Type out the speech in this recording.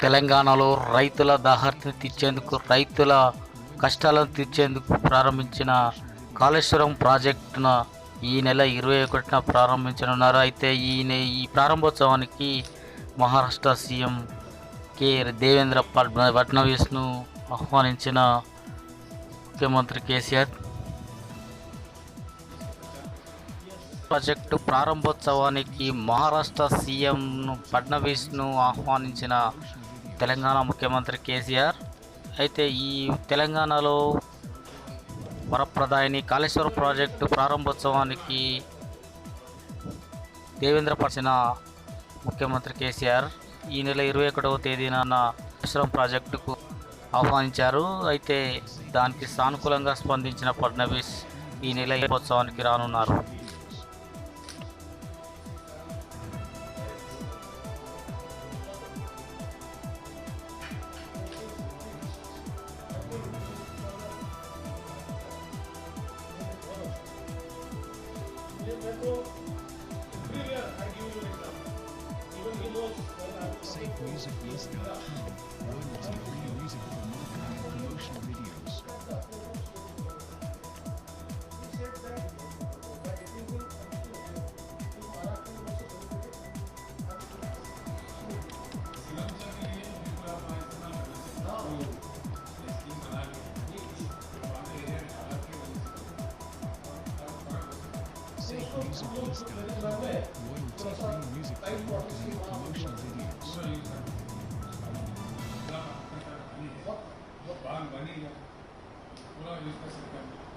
తెలంగాణలో రైతుల దాహార్తిని తీర్చేందుకు రైతుల కష్టాలను తీర్చేందుకు ప్రారంభించిన కాళేశ్వరం ప్రాజెక్టును ఈ నెల ఇరవై ఒకటిన ప్రారంభించనున్నారు. అయితే ఈ నె- ఈ ప్రారంభోత్సవానికి మహారాష్ట్ర సీఎం కె. దేవేంద్ర ఫడ్నవీస్ను ఆహ్వానించిన ముఖ్యమంత్రి కేసీఆర్ ప్రాజెక్టు ప్రారంభోత్సవానికి మహారాష్ట్ర సీఎంను ఫడ్నవీస్ను ఆహ్వానించిన తెలంగాణ ముఖ్యమంత్రి కేసీఆర్. అయితే ఈ తెలంగాణలో వరప్రదాయని కాళేశ్వరం ప్రాజెక్టు ప్రారంభోత్సవానికి దేవేంద్ర పరిచిన ముఖ్యమంత్రి కేసీఆర్ ఈ నెల ఇరవై ఒకటవ తేదీన కాళేశ్వరం ప్రాజెక్టుకు ఆహ్వానించారు. అయితే దానికి సానుకూలంగా స్పందించిన ఫడ్నవీస్ ఈ నెల ఉత్సవానికి రానున్నారు Safe music.com, free music for marketing and promotional videos. Free music promotion. pan, vainilla, pura y está.